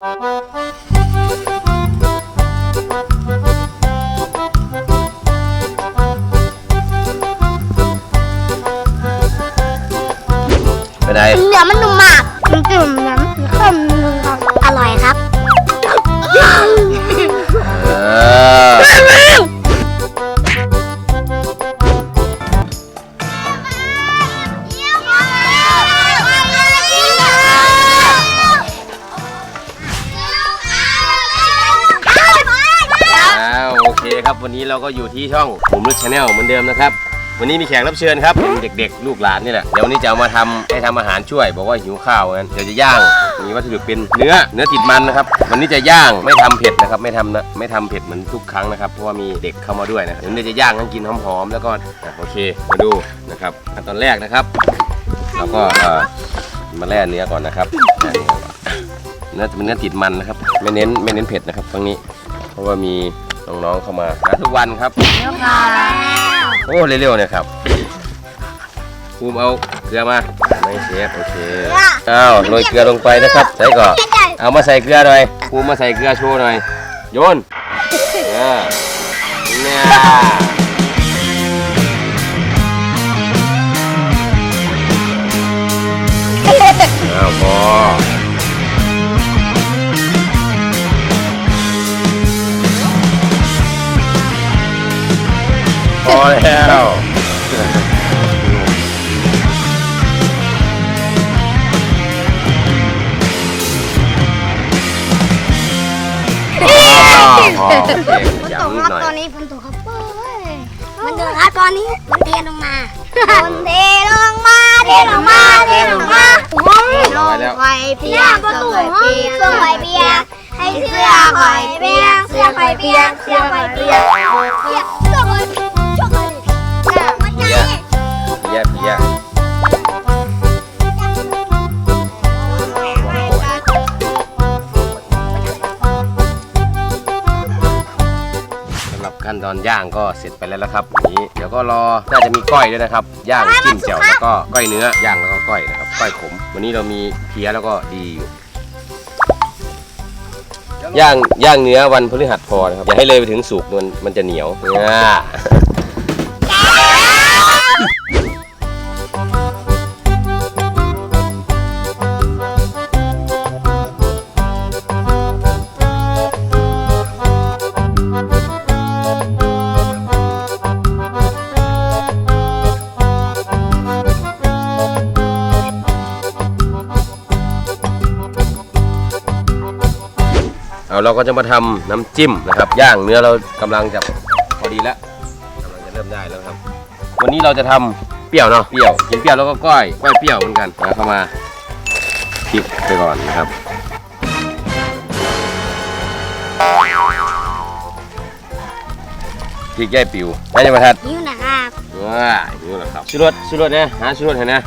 เวันนี้เราก็อยู่ที่ช่องผมรุดชาแนลเหมือนเดิมนะครับ วันนี้มีแขกรับเชิญครับเป็นเด็กๆ ลูกหลานนี่แหละเดี๋ยววันนี้จะเอามาทำให้ทำอาหารช่วย บอกว่าหิวข้าวงั้นเดี๋ยวจะย่างมีวัตถุดิบเป็นเนื้อเนื้อติดมันนะครับ วันนี้จะย่างไม่ทำเผ็ดนะครับไม่ทำนะไม่ทำเผ็ดเหมือนทุกครั้งนะครับเพราะว่ามีเด็กเข้ามาด้วยนะครับเดี๋ยวจะย่างให้กินหอมๆแล้วก็อะโอเคมาดูนะครับขั้นตอนแรกนะครับ เราก็เอ่อมาแล่เนื้อก่อนนะครับอะเนื้อเป็นเนื้อติดมันนะครับ ไม่เน้นไม่เน้นเผ็ดนะครับตรงนี้ เพราะว่ามี น้องๆเข้ามาหาทุกวันครับโอ้เร็วๆเนี่ยครับภูมิเอาเกลือมาไม่เชฟโอเคอ้าวโรยเกลือลงไปนะครับใส่ก่อนเอามาใส่เกลือหน่อยภูมิมาใส่เกลือโชว์หน่อยโยนเนี่ย พอแล้วอ้าวพอโอเคตย้ำกนิดครับหน่อยตอนนี้ฝนตกครับเอ้ยมันเดือดครับตอนนี้มันเทลงมามันเทลงมาเทลงมาเทลงมาลงไปเปียกประตูห้องเสื้อไข่เปียกให้เสื้อไข่เปียกเสื้อไข่เปียกเสื้อไข่เปียกเปียก ขั้นตอนย่างก็เสร็จไปแล้วนะครับนี้เดี๋ยวก็รอน่าจะมีก้อยด้วยนะครับ ย่างจิ้มแจ่วแล้วก็ก้อยเนื้อย่างแล้วก็ก้อยนะครับก้อยขม วันนี้เรามีเพียแล้วก็ดีอยู่ย่างย่างเนื้อวันพฤหัสพอนะครับอย่าให้เลยไปถึงสุกมันมันจะเหนียวอ่า เอาเราก็จะมาทำน้ำจิ้มนะครับย่างเนื้อเรากำลังจะพอดีแล้วกำลังจะเริ่มได้แล้วครับ วันนี้เราจะทำเปรี้ยวเนาะเปรี้ยวกินเปรี้ยวแล้วก็ก้อยก้อยเปรี้ยวเหมือนกันนะเข้ามาพริกไปก่อนนะครับพริกแย่ปิวได้ยังมาทัดนิ้วนะครับว้าอยู่แล้วครับชูรสชูรสเนี่ยหาชูรสให้นะ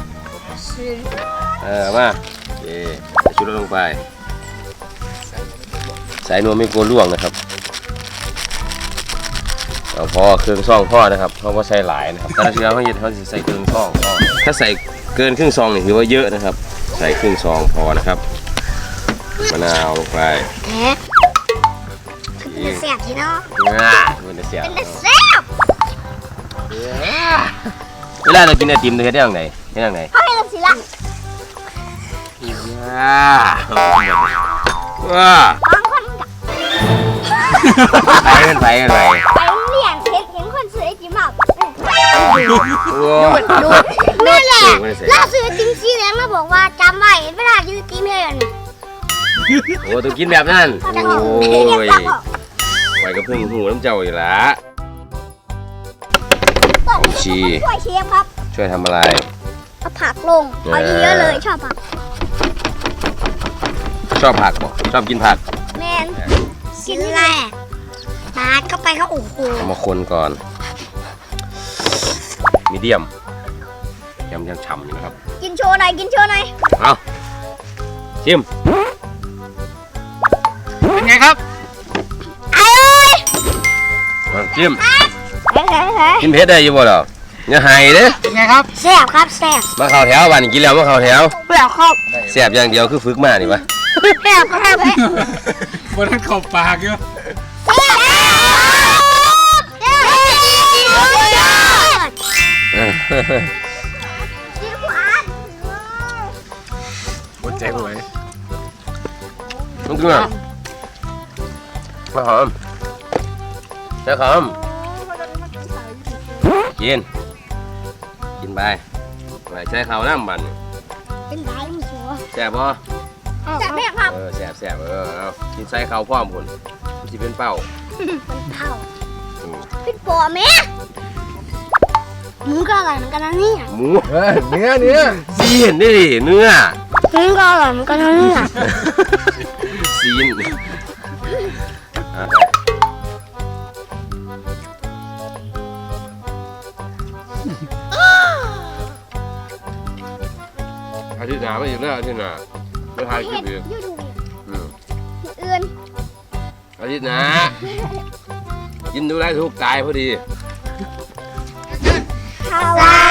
เออมาโอเคใส่ชูรสลงไป สายนวลไม่กลัวล่วงนะครับเอาพอเครื่องซ่องพ่อนะครับเพราะว่าใส่หลายนะครับแต่ละเชื้อเขาจะเขาจะใส่เครื่องซ่องพ่อถ้าใส่เกินครึ่งซองนี่ถือว่าเยอะนะครับ ใส่ครึ่งซองพอนะครับมะนาวลงไปแหมเป็นแสบทีเนาะง่ามันจะเสียเป็นแสบเวลาเรากินไอติมเราจะได้ยังไงได้ยังไงเขาให้เราสิละว้าว้าบางคนกับ ไปกันไปกันไปไปเลี้ยงเห็นเห็นคนซื้อไอติมแบบว้านั่นแหละเสร็จล่าซื้อไอติมสีแดงแล้วบอกว่าจำไว้เวลายืดติมให้กันโอ้ต้องกินแบบนั้นเขาจะออกโอ้เรียกยว่าออกไว้กับพึ่งหูน้ำเจ้าอยู่ละตอชีช่วยเชฟครับ ช่วยทำอะไรเอาผักลงเอาเยอะเลยชอบผัก ชอบผักบ่ชอบกินผัก แมน ชิ้นแรกปาดเข้าไปเขาโอ้โหเอามาคนก่อน มีเดียมยำยังฉ่ำอยู่นะครับ กินโชว์หน่อยกินโชว์หน่อยเอาชิม เป็นไงครับเอ้ยเอาชิม เฮ้ยเฮ้ยเฮ้ยกินเผ็ดได้อยู่บ่หรออย่าหายเด้อเป็นไงครับแซ่บครับแซ่บมาเข้าแถววันนี้กินแล้วมาเข้าแถว เปล่าครับ แสบอย่างเดียวคือฝึกมานี่วะ แซ่บแซ่บบนนั้นข้าปากอยู่บนใจหวยมันคืออะไรมาหอมเจ้าหอมกินกินไปไปใช้ข้าวน้ำบันเป็นไรมึงชัวแซ่บ บ่จับแม่ครับเออแซ่บแซ่บเออเอากินใส่ข้าวพร้อมพุ่นที่เป็นเป้าเท่าอืมเป็นปอแม่หมูก็อร่อยเหมือนกันนะเนี่ยหมูเฮ้ยเนื้อเนื้อซีนนี่ดิเนื้อหมูก็อร่อยเหมือนกันนะเนี่ยซีนอะไปอาทิตย์หน้าไม่อยู่แล้วอาทิตย์หน้า ไม่ทายคลิปอีกยูทูบอืมอื่นอาทิตย์หน้ากินดูแลทุกตายพอดีสวั